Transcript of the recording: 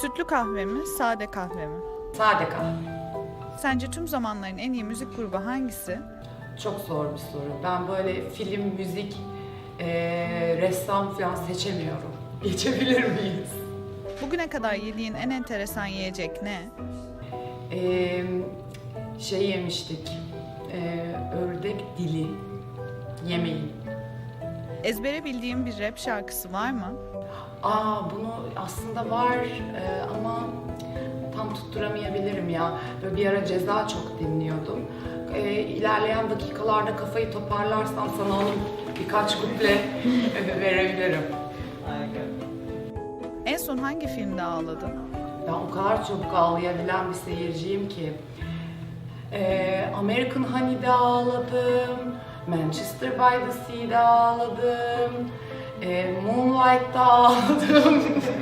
Sütlü kahve mi, sade kahve mi? Sade kahve. Sence tüm zamanların en iyi müzik grubu hangisi? Çok zor bir soru. Ben böyle film, müzik, eee, ressam falan seçemiyorum. Geçebilir miyiz? Bugüne kadar yediğin en enteresan yiyecek ne? Eee, şey yemiştik. eee, ördek dili yemeği. Ezbere bildiğin bir rap şarkısı var mı? Aa bunu aslında var eee, ama tam tutturamayabilirim ya. Böyle bir ara ceza çok dinliyordum. Eee ilerleyen dakikalarda kafayı toparlarsam sana onun birkaç kuple verebilirim. En son hangi filmde ağladın? Ben o kadar çabuk ağlayabilen bir seyirciyim ki. Ee, American Honey'de ağladım, Manchester by the Sea'de ağladım, ee, Moonlight'ta ağladım.